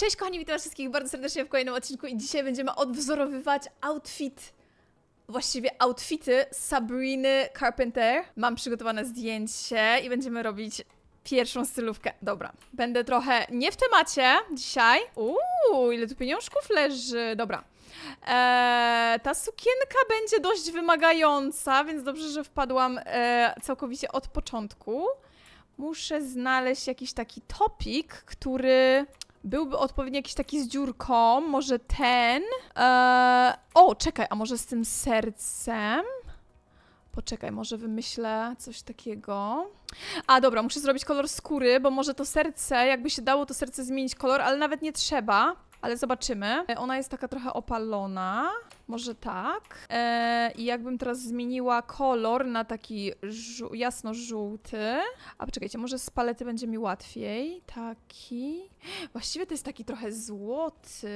Cześć kochani, witam wszystkich bardzo serdecznie w kolejnym odcinku i dzisiaj będziemy odwzorowywać outfit, właściwie outfity Sabriny Carpenter. Mam przygotowane zdjęcie i będziemy robić pierwszą stylówkę. Dobra, będę trochę nie w temacie dzisiaj. Uuu, ile tu pieniążków leży. Dobra. Eee, ta sukienka będzie dość wymagająca, więc dobrze, że wpadłam e, całkowicie od początku. Muszę znaleźć jakiś taki topik, który byłby odpowiednio jakiś taki z dziurką, może ten. Eee, o, czekaj, a może z tym sercem? Poczekaj, może wymyślę coś takiego. A dobra, muszę zrobić kolor skóry, bo może to serce, jakby się dało to serce zmienić kolor, ale nawet nie trzeba. Ale zobaczymy. E, Ona jest taka trochę opalona. Może tak. E, I jakbym teraz zmieniła kolor na taki żół- jasno-żółty. A poczekajcie, może z palety będzie mi łatwiej. Taki. Właściwie to jest taki trochę złoty.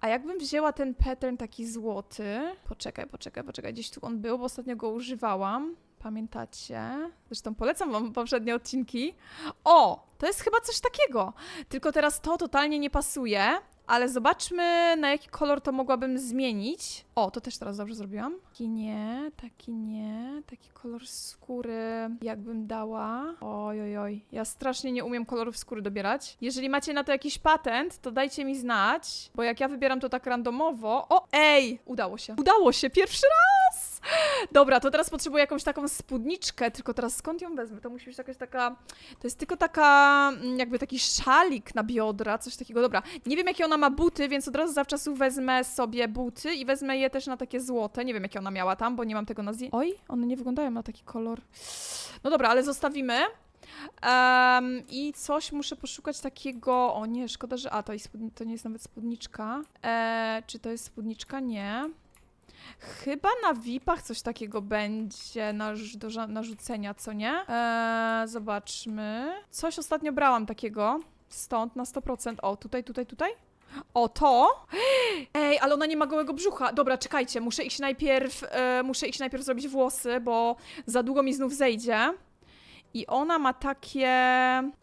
A jakbym wzięła ten pattern taki złoty. Poczekaj, poczekaj, poczekaj. Gdzieś tu on był, bo ostatnio go używałam. Pamiętacie? Zresztą polecam wam poprzednie odcinki. O! To jest chyba coś takiego. Tylko teraz to totalnie nie pasuje. Ale zobaczmy, na jaki kolor to mogłabym zmienić. O, to też teraz dobrze zrobiłam. Taki nie, taki nie, taki kolor skóry. Jakbym dała. Oj, oj, oj. Ja strasznie nie umiem kolorów skóry dobierać. Jeżeli macie na to jakiś patent, to dajcie mi znać, bo jak ja wybieram to tak randomowo. O, ej! Udało się. Udało się, pierwszy raz! Dobra, to teraz potrzebuję jakąś taką spódniczkę, tylko teraz skąd ją wezmę? To musi być jakaś taka. To jest tylko taka, mm, jakby taki szalik na biodra, coś takiego. Dobra, nie wiem jakie ona ma buty, więc od razu zawczasu wezmę sobie buty i wezmę je też na takie złote. Nie wiem jakie ona miała tam, bo nie mam tego na zdjęciu. Oj, one nie wyglądają na taki kolor. No dobra, ale zostawimy. Em, I coś muszę poszukać takiego. O nie, szkoda, że. A, to, jest to nie jest nawet spódniczka. E, czy to jest spódniczka? Nie. Chyba na VIP-ach coś takiego będzie narz- do narzucenia, co nie? Eee, zobaczmy. Coś ostatnio brałam takiego. Stąd na 100%. O, tutaj, tutaj, tutaj. O, to. Ej, ale ona nie ma gołego brzucha. Dobra, czekajcie, muszę iść najpierw, e, muszę iść najpierw zrobić włosy, bo za długo mi znów zejdzie. I ona ma takie.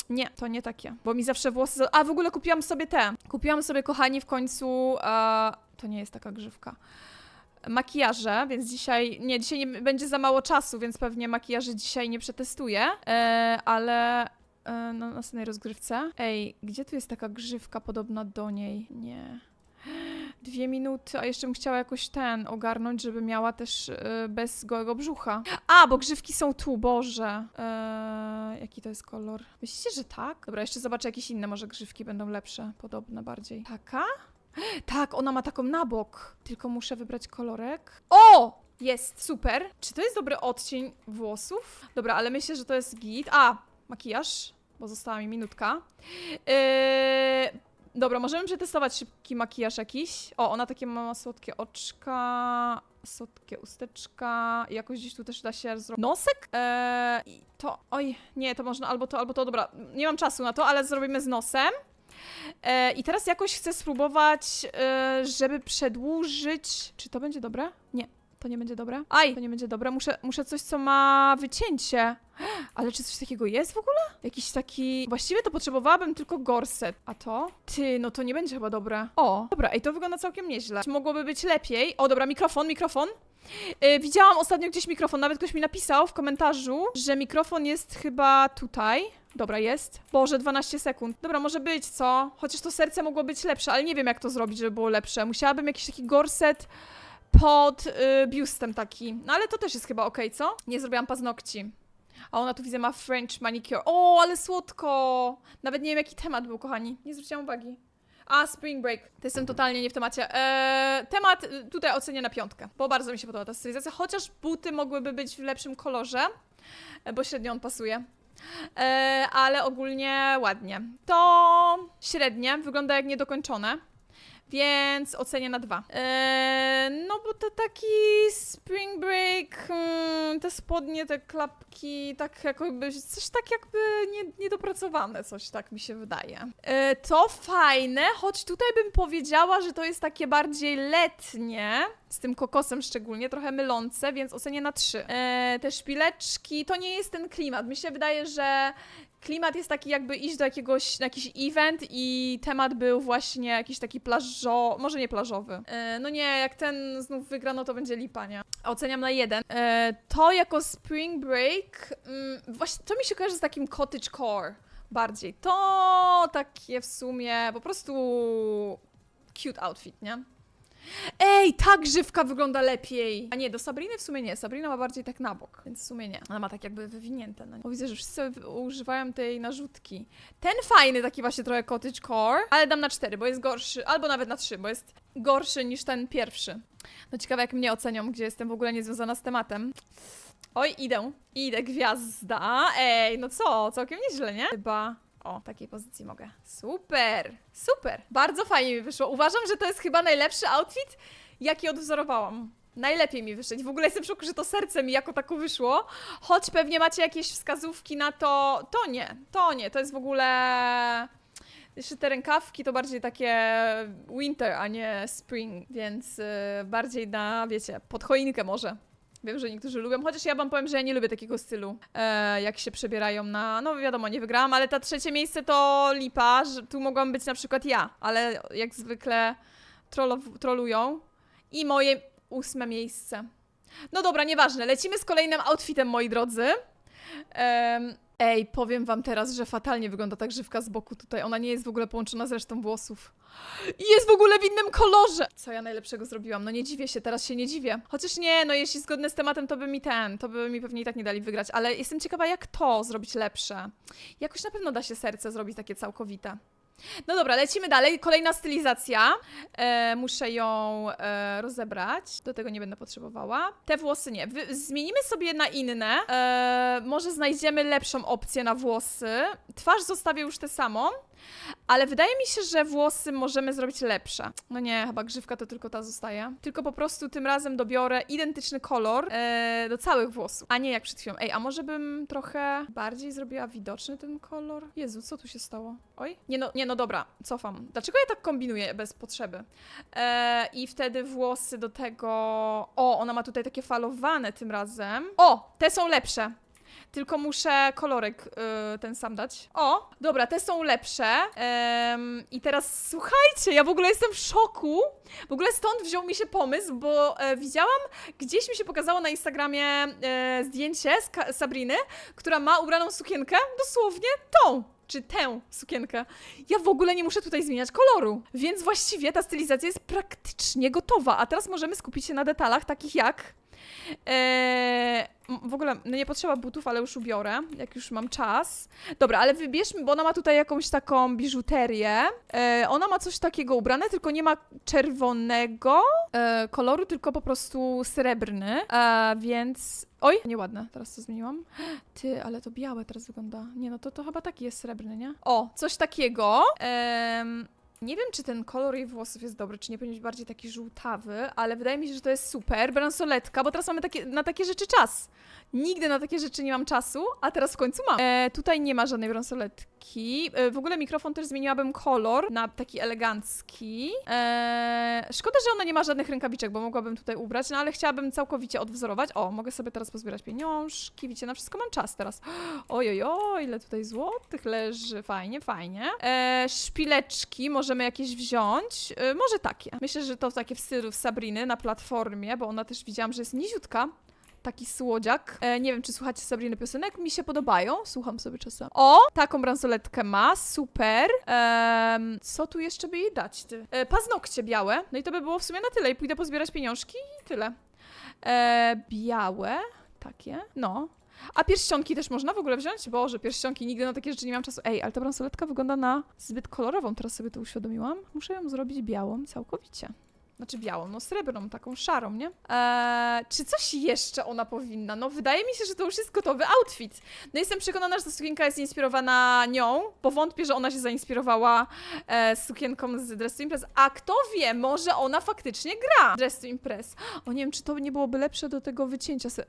Nie, to nie takie. Bo mi zawsze włosy. A w ogóle kupiłam sobie te. Kupiłam sobie, kochani, w końcu. E, to nie jest taka grzywka makijaże, więc dzisiaj, nie, dzisiaj nie będzie za mało czasu, więc pewnie makijaże dzisiaj nie przetestuję, e, ale e, na następnej rozgrywce. Ej, gdzie tu jest taka grzywka podobna do niej? Nie. Dwie minuty, a jeszcze bym chciała jakoś ten ogarnąć, żeby miała też e, bez gołego brzucha. A, bo grzywki są tu, Boże. E, jaki to jest kolor? Myślicie, że tak? Dobra, jeszcze zobaczę jakieś inne, może grzywki będą lepsze, podobne bardziej. Taka? Tak, ona ma taką na bok. Tylko muszę wybrać kolorek. O! Jest, super. Czy to jest dobry odcień włosów? Dobra, ale myślę, że to jest git. A, makijaż, bo została mi minutka. Yy... Dobra, możemy przetestować szybki makijaż jakiś. O, ona takie ma słodkie oczka, słodkie usteczka. Jakoś gdzieś tu też da się zrobić. Nosek? I to, oj, nie, to można albo to, albo to. Dobra, nie mam czasu na to, ale zrobimy z nosem. E, I teraz jakoś chcę spróbować, e, żeby przedłużyć. Czy to będzie dobre? Nie, to nie będzie dobre. Aj, to nie będzie dobre. Muszę, muszę coś, co ma wycięcie. Ale czy coś takiego jest w ogóle? Jakiś taki. Właściwie to potrzebowałabym tylko gorset. A to? Ty, no to nie będzie chyba dobre. O, dobra, ej, to wygląda całkiem nieźle. Czy mogłoby być lepiej? O, dobra, mikrofon, mikrofon. E, widziałam ostatnio gdzieś mikrofon, nawet ktoś mi napisał w komentarzu, że mikrofon jest chyba tutaj. Dobra, jest. Boże, 12 sekund. Dobra, może być, co? Chociaż to serce mogło być lepsze, ale nie wiem, jak to zrobić, żeby było lepsze. Musiałabym jakiś taki gorset pod y, biustem taki. No ale to też jest chyba okej, co? Nie zrobiłam paznokci. A ona tu widzę ma French manicure. O, ale słodko! Nawet nie wiem, jaki temat był, kochani. Nie zwróciłam uwagi. A, Spring Break. To jestem totalnie nie w temacie. Eee, temat y, tutaj ocenię na piątkę, bo bardzo mi się podoba ta stylizacja, chociaż buty mogłyby być w lepszym kolorze, e, bo średnio on pasuje. E, ale ogólnie ładnie. To średnie, wygląda jak niedokończone. Więc ocenię na dwa. E, no bo to taki spring break, mm, te spodnie, te klapki, tak jakby, coś tak jakby nie, niedopracowane, coś tak mi się wydaje. E, to fajne, choć tutaj bym powiedziała, że to jest takie bardziej letnie, z tym kokosem szczególnie, trochę mylące, więc ocenię na trzy. E, te szpileczki, to nie jest ten klimat. Mi się wydaje, że klimat jest taki jakby iść do jakiegoś, na jakiś event i temat był właśnie jakiś taki plażo... może nie plażowy. E, no nie, jak ten znów wygra, no to będzie lipa, nie? Oceniam na jeden. E, to jako Spring Break, mm, właśnie to mi się kojarzy z takim cottage core bardziej. To takie w sumie po prostu cute outfit, nie? Ej, ta grzywka wygląda lepiej. A nie, do Sabriny w sumie nie. Sabrina ma bardziej tak na bok, więc w sumie nie. Ona ma tak jakby wywinięte. No. Bo widzę, że wszyscy używają tej narzutki. Ten fajny, taki właśnie trochę cottage core, ale dam na 4, bo jest gorszy, albo nawet na 3, bo jest gorszy niż ten pierwszy. No ciekawe, jak mnie ocenią, gdzie jestem w ogóle niezwiązana z tematem. Oj, idę. Idę, gwiazda. Ej, no co? Całkiem nieźle, nie? Chyba... O, takiej pozycji mogę. Super, super. Bardzo fajnie mi wyszło. Uważam, że to jest chyba najlepszy outfit, jaki odwzorowałam. Najlepiej mi wyszedł. W ogóle jestem w szoku, że to serce mi jako tako wyszło. Choć pewnie macie jakieś wskazówki na to. To nie, to nie. To jest w ogóle. Jeszcze te rękawki to bardziej takie winter, a nie spring, więc y, bardziej na, wiecie, pod choinkę może. Wiem, że niektórzy lubią, chociaż ja wam powiem, że ja nie lubię takiego stylu, e, jak się przebierają na, no wiadomo, nie wygrałam, ale ta trzecie miejsce to lipa, że tu mogłam być na przykład ja, ale jak zwykle trollow- trolują i moje ósme miejsce. No dobra, nieważne, lecimy z kolejnym outfitem, moi drodzy. Em, ej, powiem wam teraz, że fatalnie wygląda ta grzywka z boku tutaj, ona nie jest w ogóle połączona z resztą włosów. I jest w ogóle w innym kolorze! Co ja najlepszego zrobiłam? No nie dziwię się, teraz się nie dziwię. Chociaż nie, no jeśli zgodne z tematem, to by mi ten, to by mi pewnie i tak nie dali wygrać, ale jestem ciekawa, jak to zrobić lepsze. Jakoś na pewno da się serce zrobić takie całkowite. No dobra, lecimy dalej. Kolejna stylizacja. E, muszę ją e, rozebrać. Do tego nie będę potrzebowała. Te włosy nie. Wy, zmienimy sobie na inne. E, może znajdziemy lepszą opcję na włosy. Twarz zostawię już tę samą. Ale wydaje mi się, że włosy możemy zrobić lepsze. No nie, chyba grzywka to tylko ta zostaje. Tylko po prostu tym razem dobiorę identyczny kolor e, do całych włosów, a nie jak przed chwilą. Ej, a może bym trochę bardziej zrobiła widoczny ten kolor? Jezu, co tu się stało? Oj? Nie no, nie no dobra, cofam. Dlaczego ja tak kombinuję bez potrzeby? E, I wtedy włosy do tego... O, ona ma tutaj takie falowane tym razem. O, te są lepsze. Tylko muszę kolorek y, ten sam dać. O, dobra, te są lepsze. I teraz słuchajcie, ja w ogóle jestem w szoku. W ogóle stąd wziął mi się pomysł, bo e, widziałam, gdzieś mi się pokazało na Instagramie e, zdjęcie z Sabriny, która ma ubraną sukienkę, dosłownie tą. Czy tę sukienkę. Ja w ogóle nie muszę tutaj zmieniać koloru. Więc właściwie ta stylizacja jest praktycznie gotowa. A teraz możemy skupić się na detalach takich jak Eee, w ogóle no nie potrzeba butów, ale już ubiorę, jak już mam czas. Dobra, ale wybierzmy, bo ona ma tutaj jakąś taką biżuterię. Eee, ona ma coś takiego ubrane, tylko nie ma czerwonego e, koloru, tylko po prostu srebrny. E, więc. Oj, nieładne, teraz to zmieniłam. Ty, ale to białe teraz wygląda. Nie, no to, to chyba taki jest srebrny, nie? O, coś takiego. Em, nie wiem, czy ten kolor jej włosów jest dobry, czy nie powinien być bardziej taki żółtawy, ale wydaje mi się, że to jest super. Bransoletka, bo teraz mamy takie, na takie rzeczy czas. Nigdy na takie rzeczy nie mam czasu, a teraz w końcu mam. E, tutaj nie ma żadnej bransoletki. E, w ogóle mikrofon też zmieniłabym kolor na taki elegancki. E, szkoda, że ona nie ma żadnych rękawiczek, bo mogłabym tutaj ubrać, no ale chciałabym całkowicie odwzorować. O, mogę sobie teraz pozbierać pieniążki, widzicie, na wszystko mam czas teraz. Oj, oj, oj, ile tutaj złotych leży. Fajnie, fajnie. E, szpileczki możemy jakieś wziąć. E, może takie. Myślę, że to takie w stylu Sabriny na platformie, bo ona też widziałam, że jest niziutka. Taki słodziak. E, nie wiem, czy słuchacie Sabriny piosenek. Mi się podobają. Słucham sobie czasem. O! Taką bransoletkę ma. Super. Co tu jeszcze by jej dać? Ty? E, paznokcie białe. No i to by było w sumie na tyle. I pójdę pozbierać pieniążki i tyle. E, białe. Takie. No. A pierścionki też można w ogóle wziąć? Boże, pierścionki, nigdy na takie rzeczy nie mam czasu. Ej, ale ta bransoletka wygląda na zbyt kolorową, teraz sobie to uświadomiłam. Muszę ją zrobić białą całkowicie. Znaczy białą, no srebrną, taką szarą, nie? Eee, czy coś jeszcze ona powinna? No wydaje mi się, że to już jest gotowy outfit. No jestem przekonana, że ta sukienka jest inspirowana nią, bo wątpię, że ona się zainspirowała e, sukienką z Dress to Impress. A kto wie, może ona faktycznie gra Dress to Impress. O, nie wiem, czy to nie byłoby lepsze do tego wycięcia. Se...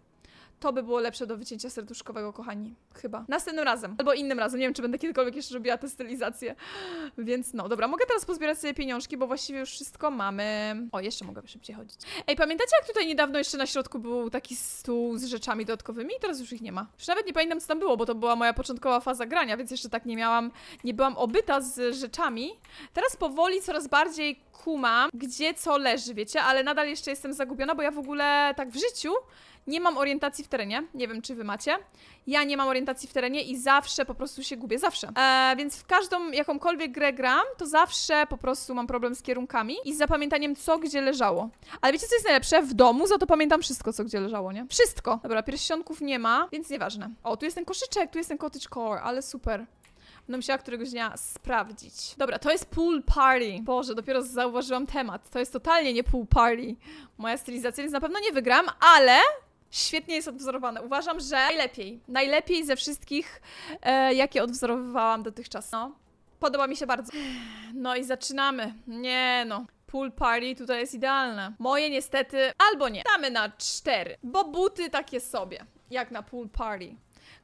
To by było lepsze do wycięcia serduszkowego, kochani. Chyba. Następnym razem. Albo innym razem. Nie wiem, czy będę kiedykolwiek jeszcze robiła tę stylizację. Więc no, dobra, mogę teraz pozbierać sobie pieniążki, bo właściwie już wszystko mamy. O, jeszcze mogę szybciej chodzić. Ej, pamiętacie, jak tutaj niedawno jeszcze na środku był taki stół z rzeczami dodatkowymi? Teraz już ich nie ma. Już nawet nie pamiętam, co tam było, bo to była moja początkowa faza grania, więc jeszcze tak nie miałam, nie byłam obyta z rzeczami. Teraz powoli coraz bardziej kumam, gdzie co leży, wiecie, ale nadal jeszcze jestem zagubiona, bo ja w ogóle tak w życiu nie mam orientacji w terenie. Nie wiem, czy wy macie. Ja nie mam orientacji w terenie i zawsze po prostu się gubię, zawsze. E, więc w każdą jakąkolwiek grę gram, to zawsze po prostu mam problem z kierunkami i z zapamiętaniem, co gdzie leżało. Ale wiecie, co jest najlepsze? W domu za to pamiętam wszystko, co gdzie leżało, nie? Wszystko. Dobra, pierścionków nie ma, więc nieważne. O, tu jest ten koszyczek, tu jest ten cottage core, ale super. Będę musiała któregoś dnia sprawdzić. Dobra, to jest pool party. Boże, dopiero zauważyłam temat. To jest totalnie nie pool party. Moja stylizacja, więc na pewno nie wygram, ale świetnie jest odwzorowane. Uważam, że najlepiej. Najlepiej ze wszystkich, e, jakie odwzorowywałam dotychczas. No, podoba mi się bardzo. No i zaczynamy. Nie no. Pool party tutaj jest idealne. Moje niestety, albo nie. Damy na cztery, bo buty takie sobie, jak na pool party.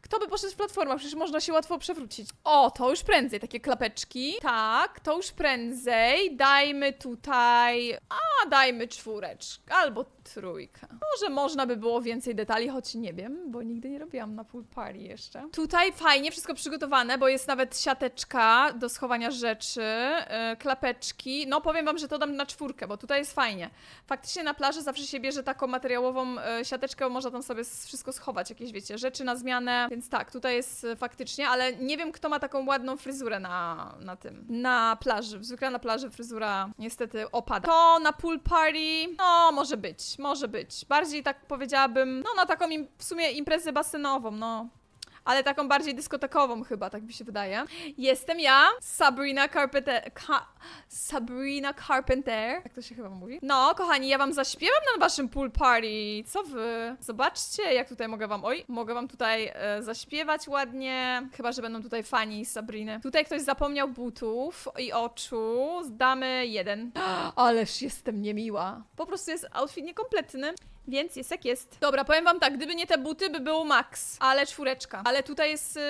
Kto by poszedł w platformach? Przecież można się łatwo przewrócić. O, to już prędzej, takie klapeczki. Tak, to już prędzej. Dajmy tutaj. A, dajmy czwóreczkę albo trójkę. Może można by było więcej detali, choć nie wiem, bo nigdy nie robiłam na pool party jeszcze. Tutaj fajnie wszystko przygotowane, bo jest nawet siateczka do schowania rzeczy, yy, klapeczki. No, powiem wam, że to dam na czwórkę, bo tutaj jest fajnie. Faktycznie na plaży zawsze się bierze taką materiałową yy, siateczkę, bo można tam sobie wszystko schować, jakieś wiecie, rzeczy na zmianę. Więc tak, tutaj jest yy, faktycznie, ale nie wiem, kto ma taką ładną fryzurę na, na tym. Na plaży. Zwykle na plaży fryzura niestety opada. To na pool party, no może być, może być. Bardziej tak powiedziałabym, no na taką im, w sumie imprezę basenową, no. Ale taką bardziej dyskotekową chyba, tak mi się wydaje. Jestem ja, Sabrina Carpenter. Ka Sabrina Carpenter. Jak to się chyba mówi? No, kochani, ja wam zaśpiewam na waszym pool party. Co wy? Zobaczcie, jak tutaj mogę wam. Oj, mogę wam tutaj e, zaśpiewać ładnie. Chyba, że będą tutaj fani Sabriny. Tutaj ktoś zapomniał butów i oczu. Damy jeden. Ależ jestem niemiła. Po prostu jest outfit niekompletny. Więc jest jak jest. Dobra, powiem wam tak, gdyby nie te buty, by był max, ale czwóreczka. Ale tutaj jest, yy,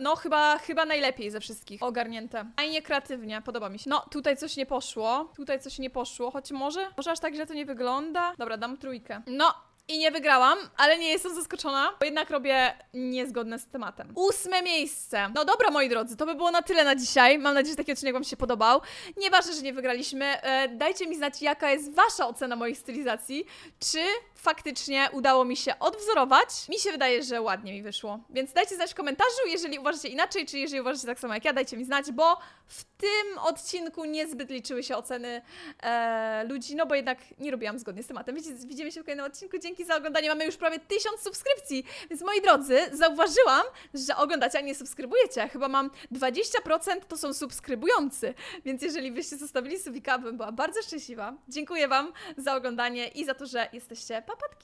no chyba, chyba najlepiej ze wszystkich ogarnięte. Fajnie kreatywnie, podoba mi się. No, tutaj coś nie poszło, tutaj coś nie poszło, choć może, może aż tak źle to nie wygląda. Dobra, dam trójkę. No, i nie wygrałam, ale nie jestem zaskoczona, bo jednak robię niezgodne z tematem. Ósme miejsce. No dobra, moi drodzy, to by było na tyle na dzisiaj. Mam nadzieję, że taki odcinek Wam się podobał. Nieważne, że nie wygraliśmy. E, dajcie mi znać, jaka jest Wasza ocena moich stylizacji. Czy faktycznie udało mi się odwzorować? Mi się wydaje, że ładnie mi wyszło. Więc dajcie znać w komentarzu, jeżeli uważacie inaczej, czy jeżeli uważacie tak samo jak ja, dajcie mi znać, bo w tym odcinku niezbyt liczyły się oceny e, ludzi, no bo jednak nie robiłam zgodnie z tematem. Wiecie, widzimy się w kolejnym odcinku. Dzięki za oglądanie. Mamy już prawie tysiąc subskrypcji. Więc moi drodzy, zauważyłam, że oglądacie, a nie subskrybujecie. Chyba mam 20% to są subskrybujący. Więc jeżeli byście zostawili subika, bym była bardzo szczęśliwa. Dziękuję Wam za oglądanie i za to, że jesteście papatki.